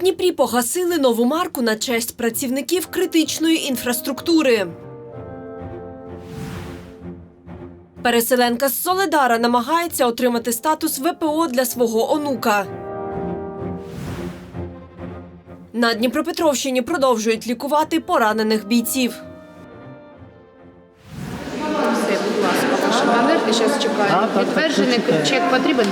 Дніпрі погасили нову марку на честь працівників критичної інфраструктури. Переселенка з Соледара намагається отримати статус ВПО для свого онука. На Дніпропетровщині продовжують лікувати поранених бійців. Все, будь ласка, зараз чекаємо. Підтверджений чек потрібен?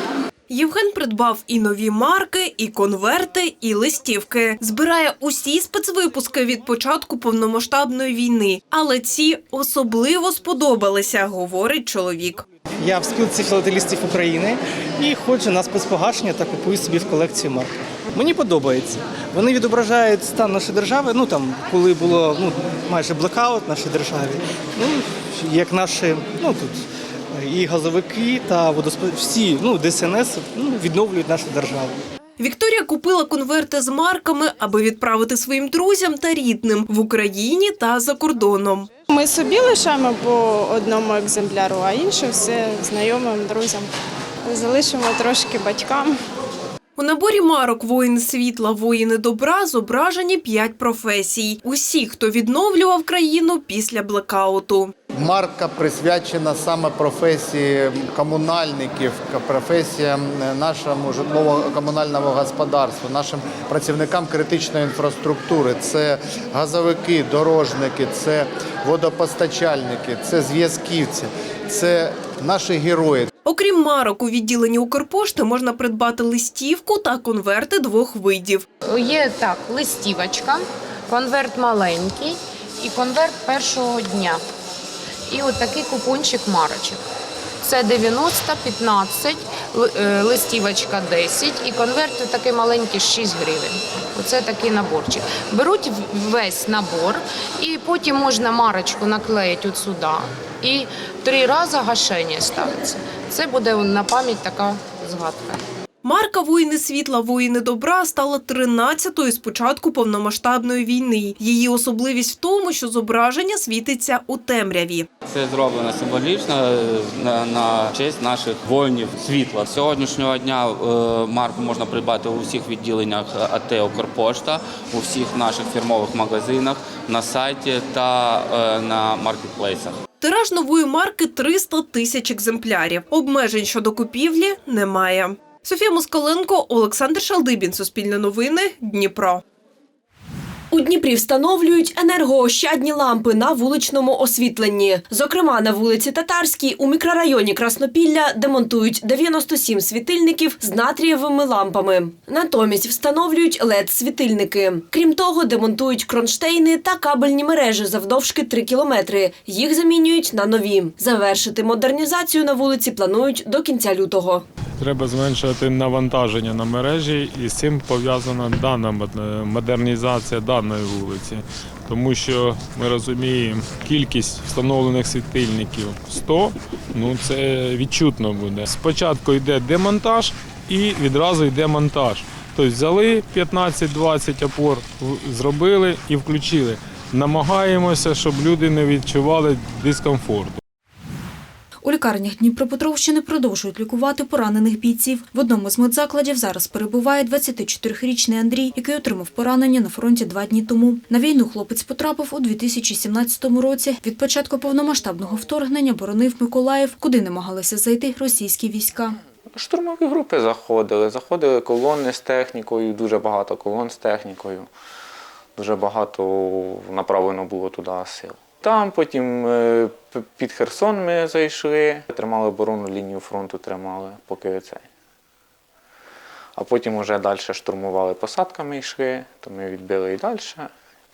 Євген придбав і нові марки, і конверти, і листівки. Збирає усі спецвипуски від початку повномасштабної війни. Але ці особливо сподобалися, говорить чоловік. Я в спілці філателістів України і ходжу на спецпогашення та купую собі в колекцію марки. Мені подобається. Вони відображають стан нашої держави. Ну там, коли було ну майже блекаут нашій державі. Ну як наші, ну тут і газовики та водосп... всі ну ДСНС ну, відновлюють нашу державу. Вікторія купила конверти з марками, аби відправити своїм друзям та рідним в Україні та за кордоном. Ми собі лишаємо по одному екземпляру, а інше все знайомим, друзям. Залишимо трошки батькам. У наборі марок воїни світла, воїни добра зображені п'ять професій. Усі, хто відновлював країну після блекауту. Марка присвячена саме професії комунальників, професіям нашому житлово-комунального господарства, нашим працівникам критичної інфраструктури. Це газовики, дорожники, це водопостачальники, це зв'язківці, це наші герої. Окрім марок, у відділенні Укрпошти можна придбати листівку та конверти двох видів. Є так, листівочка, конверт маленький і конверт першого дня. І от такий купончик марочок. Це 90, 15, е, листівочка 10 і конверт такий маленький 6 гривень. Оце такий наборчик. Беруть весь набор і потім можна марочку наклеїти от сюди. І три рази гашення ставиться. Це буде на пам'ять така згадка. Марка воїни світла, воїни добра стала 13-ю з початку повномасштабної війни. Її особливість в тому, що зображення світиться у темряві. Це зроблено символічно е, на, на честь наших воїнів світла. З Сьогоднішнього дня е, марку можна придбати у всіх відділеннях АТ «Укрпошта», у всіх наших фірмових магазинах, на сайті та е, на маркетплейсах. Тираж нової марки 300 тисяч екземплярів. Обмежень щодо купівлі немає. Софія Москаленко, Олександр Шалдибін. Суспільне новини. Дніпро. У Дніпрі встановлюють енергоощадні лампи на вуличному освітленні. Зокрема, на вулиці Татарській у мікрорайоні Краснопілля демонтують 97 світильників з натрієвими лампами. Натомість встановлюють led світильники Крім того, демонтують кронштейни та кабельні мережі завдовжки 3 кілометри. Їх замінюють на нові. Завершити модернізацію на вулиці планують до кінця лютого. Треба зменшувати навантаження на мережі, і з цим пов'язана дана модернізація даної вулиці. Тому що ми розуміємо, кількість встановлених світильників 100, ну це відчутно буде. Спочатку йде демонтаж і відразу йде монтаж. Тобто взяли 15-20 опор, зробили і включили. Намагаємося, щоб люди не відчували дискомфорту. У лікарнях Дніпропетровщини продовжують лікувати поранених бійців. В одному з медзакладів зараз перебуває 24-річний Андрій, який отримав поранення на фронті два дні тому. На війну хлопець потрапив у 2017 році. Від початку повномасштабного вторгнення боронив Миколаїв, куди намагалися зайти російські війська. Штурмові групи заходили, заходили колони з технікою, дуже багато колон з технікою. Дуже багато направлено було туди сил. Там потім е, під Херсон ми зайшли, тримали оборону, лінію фронту тримали, поки цей. А потім вже далі штурмували посадками йшли, то ми відбили і далі,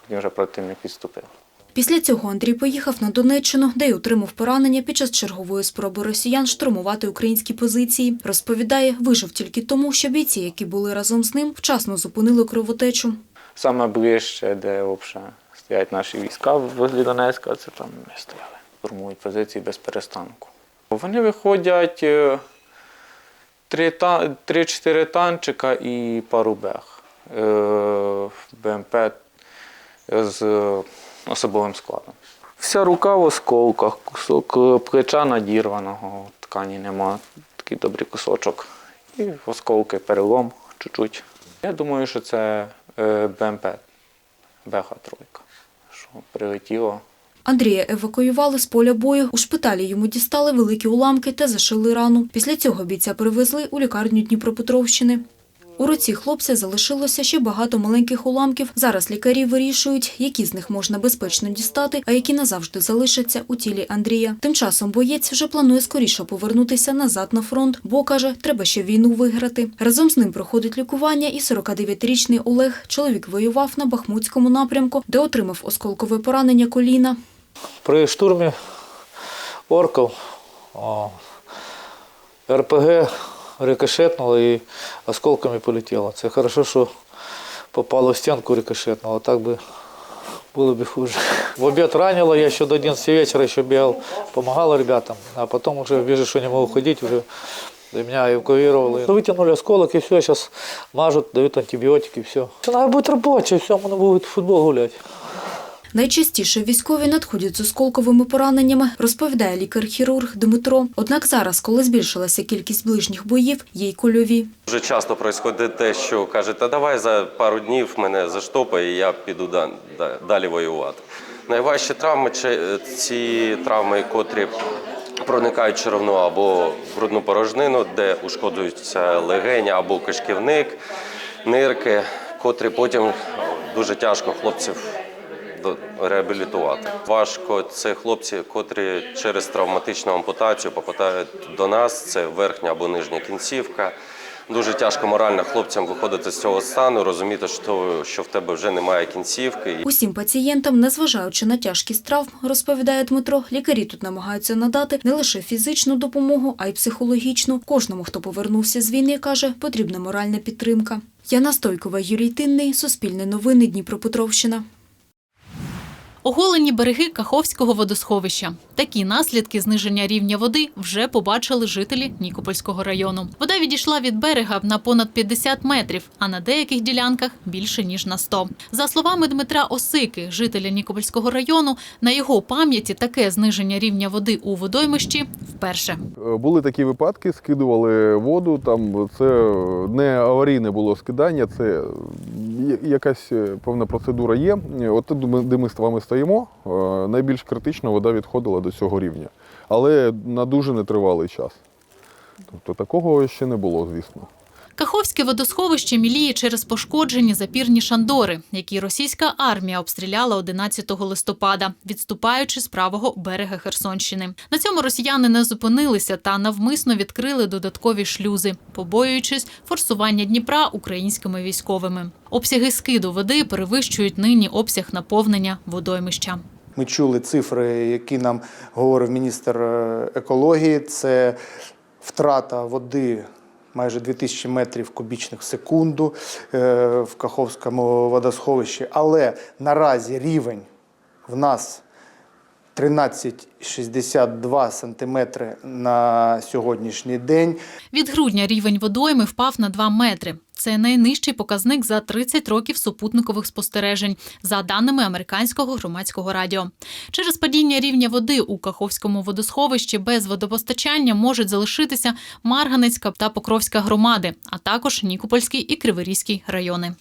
потім вже противник відступив. Після цього Андрій поїхав на Донеччину, де й отримав поранення під час чергової спроби росіян штурмувати українські позиції. Розповідає, вижив тільки тому, що бійці, які були разом з ним, вчасно зупинили кровотечу. Саме ближче, де взагалі стоять наші війська возле Донецька, це там ми стояли. Формують позиції без перестанку. Вони виходять е, три та- три-чотири танчика і пару бех. Е, БМП з е, особовим складом. Вся рука в осколках, кусок е, плеча надірваного, ткані нема, такий добрий кусочок. І осколки, перелом чуть-чуть. Я думаю, що це Е, БМП Беха-тройка, що прилетіло. Андрія евакуювали з поля бою. У шпиталі йому дістали великі уламки та зашили рану. Після цього бійця перевезли у лікарню Дніпропетровщини. У руці хлопця залишилося ще багато маленьких уламків. Зараз лікарі вирішують, які з них можна безпечно дістати, а які назавжди залишаться у тілі Андрія. Тим часом боєць вже планує скоріше повернутися назад на фронт, бо каже, треба ще війну виграти. Разом з ним проходить лікування і 49-річний Олег. Чоловік воював на Бахмутському напрямку, де отримав осколкове поранення коліна. При штурмі орків РПГ рикошетнуло і осколками полетіло. Це хорошо, що попало в стінку рикошетнуло, так би було б хуже. В обід ранило, я ще до 11 вечора ще бігав, допомагав ребятам, а потім вже вижу, що не можу ходити, вже меня эвакуировали. Вытянули осколок и все, сейчас мажут, дают антибиотики, все. Надо будет рабочий, все, можно будет в футбол гулять. Найчастіше військові надходять з осколковими пораненнями, розповідає лікар-хірург Дмитро. Однак зараз, коли збільшилася кількість ближніх боїв, є й кульові. Дуже часто відбувається те, що каже, та давай за пару днів мене заштопає, і я піду да- да- далі воювати. Найважчі травми ці травми, котрі проникають в черевну або грудну порожнину, де ушкоджуються легені або кишківник, нирки, котрі потім дуже тяжко хлопців реабілітувати. Важко це хлопці, котрі через травматичну ампутацію попадають до нас. Це верхня або нижня кінцівка. Дуже тяжко морально хлопцям виходити з цього стану, розуміти, що, що в тебе вже немає кінцівки. Усім пацієнтам, незважаючи на тяжкість травм, розповідає Дмитро, лікарі тут намагаються надати не лише фізичну допомогу, а й психологічну. Кожному, хто повернувся з війни, каже, потрібна моральна підтримка. Яна Стойкова, Юрій Тинний, Суспільне новини, Дніпропетровщина. Оголені береги Каховського водосховища. Такі наслідки зниження рівня води вже побачили жителі Нікопольського району. Вода відійшла від берега на понад 50 метрів, а на деяких ділянках більше ніж на 100. За словами Дмитра Осики, жителя Нікопольського району, на його пам'яті таке зниження рівня води у водоймищі вперше. Е, Були такі випадки, скидували воду. Там це не аварійне було скидання, це якась е, певна процедура є. От де ми з вами стоїмо, е, найбільш критично вода відходила до цього рівня, але на дуже нетривалий час. Тобто такого ще не було, звісно. Каховське водосховище міліє через пошкоджені запірні шандори, які російська армія обстріляла 11 листопада, відступаючи з правого берега Херсонщини. На цьому росіяни не зупинилися та навмисно відкрили додаткові шлюзи, побоюючись форсування Дніпра українськими військовими. Обсяги скиду води перевищують нині обсяг наповнення водоймища. Ми чули цифри, які нам говорив міністр е, екології. Це втрата води майже 2000 метрів кубічних в секунду е, в Каховському водосховищі. Але наразі рівень в нас 13,62 сантиметри на сьогоднішній день. Від грудня рівень водойми впав на 2 метри. Це найнижчий показник за 30 років супутникових спостережень, за даними американського громадського радіо. Через падіння рівня води у Каховському водосховищі без водопостачання можуть залишитися Марганецька та Покровська громади, а також Нікопольський і Криворізький райони.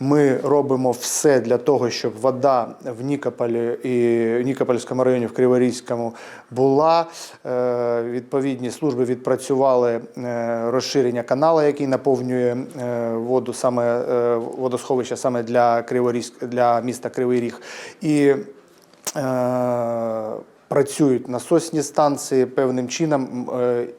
Ми робимо все для того, щоб вода в Нікополі і Нікопольському районі, в Криворізькому була. Е, Відповідні служби відпрацювали е, розширення каналу, який наповнює е, воду саме е, водосховища саме для Криворізьк, для міста Кривий Ріг. І працюють насосні станції певним чином.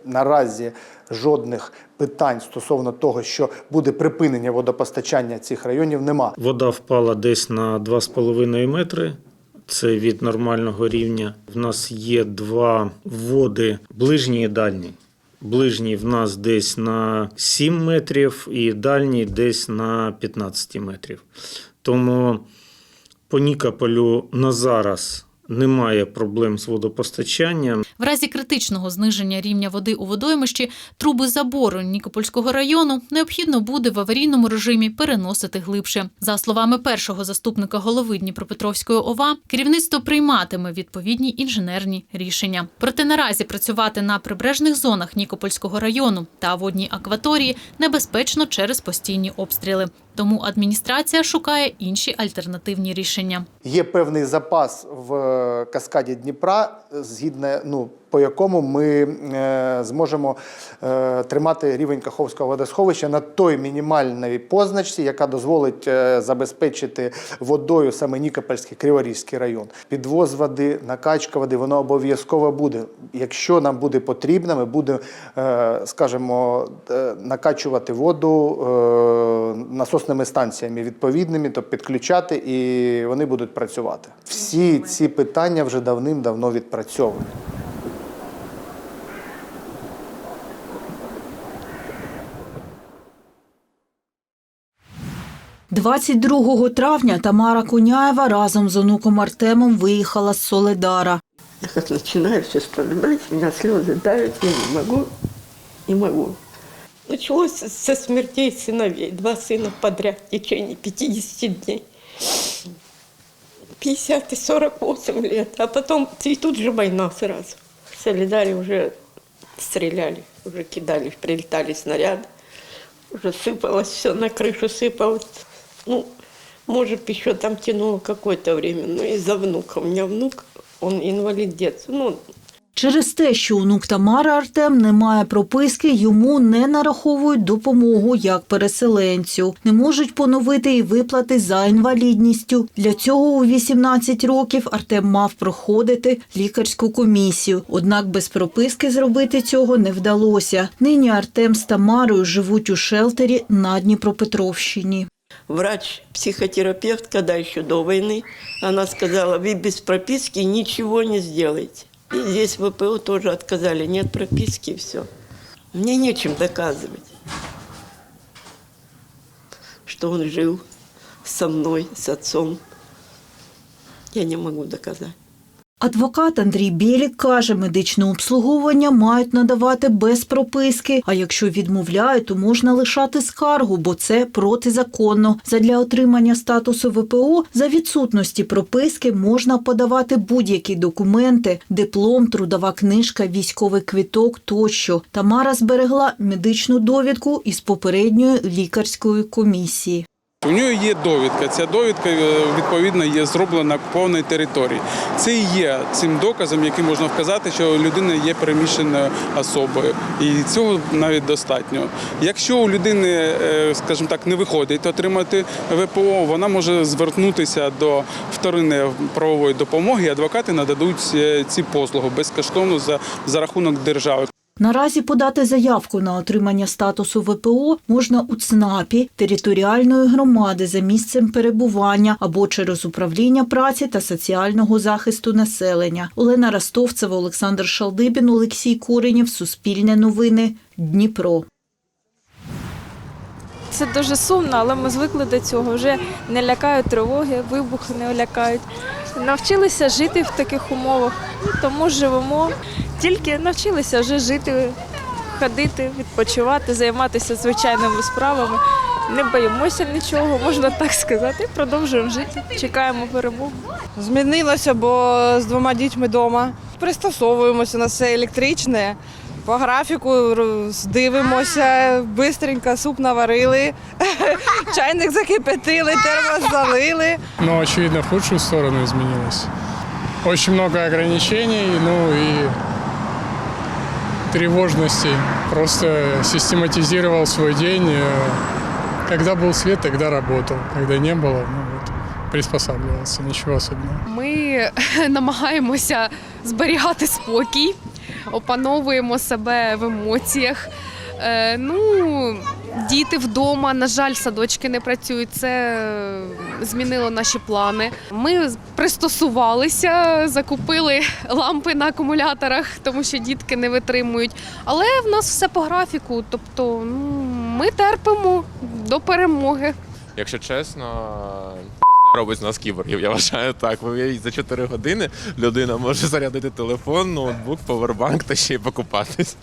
Наразі жодних питань стосовно того, що буде припинення водопостачання цих районів, нема. Вода впала десь на 2,5 метри. Це від нормального рівня. В нас є два води ближній і дальній. Ближній в нас десь на 7 метрів і дальній десь на 15 метрів. Тому по Нікополю на зараз Немає проблем з водопостачанням. В разі критичного зниження рівня води у водоймищі труби забору Нікопольського району необхідно буде в аварійному режимі переносити глибше. За словами першого заступника голови Дніпропетровської ОВА, керівництво прийматиме відповідні інженерні рішення. Проте наразі працювати на прибережних зонах Нікопольського району та водній акваторії небезпечно через постійні обстріли. Тому адміністрація шукає інші альтернативні рішення. Є певний запас в каскаді Дніпра, згідно ну, по якому ми е, зможемо е, тримати рівень Каховського водосховища на той мінімальній позначці, яка дозволить е, забезпечити водою саме Нікопольський Криворізький район. Підвоз води, накачка води, воно обов'язково буде. Якщо нам буде потрібно, ми будемо, скажімо, накачувати воду насосними станціями відповідними, тобто підключати, і вони будуть працювати. Всі ці питання вже давним-давно відпрацьовані. 22 травня Тамара Коняєва разом з онуком Артемом виїхала з Соледара. Я как начинаю все вспоминать, у меня слезы давят, я не могу, не могу. Началось со смертей сыновей, два сына подряд в течение 50 дней. 50 и 48 лет, а потом и тут же война сразу. В Солидаре уже стреляли, уже кидали, прилетали снаряды. Уже сыпалось все, на крышу сыпалось. Ну, может, еще там тянуло какое-то время, но из-за внука. У меня внук, он инвалид детства. Ну, Через те, що онук Тамари Артем не має прописки, йому не нараховують допомогу як переселенцю. Не можуть поновити і виплати за інвалідністю. Для цього у 18 років Артем мав проходити лікарську комісію. Однак без прописки зробити цього не вдалося. Нині Артем з Тамарою живуть у шелтері на Дніпропетровщині. Врач, психотерапевт, когда еще до войны, она сказала, вы без прописки ничего не сделаете. И здесь ВПО тоже отказали, нет прописки все. Мне нечем доказывать, что он жил со мной, с отцом. Я не могу доказать. Адвокат Андрій Білік каже, медичне обслуговування мають надавати без прописки, а якщо відмовляють, то можна лишати скаргу, бо це протизаконно. Задля отримання статусу ВПО за відсутності прописки можна подавати будь-які документи, диплом, трудова книжка, військовий квіток тощо. Тамара зберегла медичну довідку із попередньої лікарської комісії. У нього є довідка. Ця довідка е, відповідно є зроблена по повній території. Це і є цим доказом, яким можна вказати, що людина є переміщеною особою, і цього навіть достатньо. Якщо у людини, е, скажімо так, не виходить отримати ВПО, вона може звернутися до вторинної правової допомоги. Адвокати нададуть е, ці послуги безкоштовно за, за рахунок держави. Наразі подати заявку на отримання статусу ВПО можна у ЦНАПі територіальної громади за місцем перебування або через управління праці та соціального захисту населення. Олена Ростовцева, Олександр Шалдибін, Олексій Коренєв, Суспільне новини, Дніпро. Це дуже сумно, але ми звикли до цього. Вже не лякають тривоги, вибухи не лякають. Навчилися жити в таких умовах, тому живемо. Тільки навчилися вже жити, ходити, відпочивати, займатися звичайними справами. Не боїмося нічого, можна так сказати. Продовжуємо жити, чекаємо перемоги. Змінилося, бо з двома дітьми вдома. Пристосовуємося на все електричне. По графіку дивимося, бистренько суп наварили, чайник закипятили, термос залили. но, очевидно, в худшую сторону изменилось. Очень много ограничений, ну и тревожности. Просто систематизировал свой день. э, Когда был свет, тогда работал. Когда не было, ну вот, приспосабливался. Ничего особенного. Ми намагаємося зберігати спокій, опановуємо себе в емоціях. Е, ну, діти вдома, на жаль, садочки не працюють. Це е, змінило наші плани. Ми пристосувалися, закупили лампи на акумуляторах, тому що дітки не витримують. Але в нас все по графіку. Тобто, ну, ми терпимо до перемоги. Якщо чесно, робить з нас кіборгів. Я вважаю так. За 4 години людина може зарядити телефон, ноутбук, повербанк та ще й покупатись.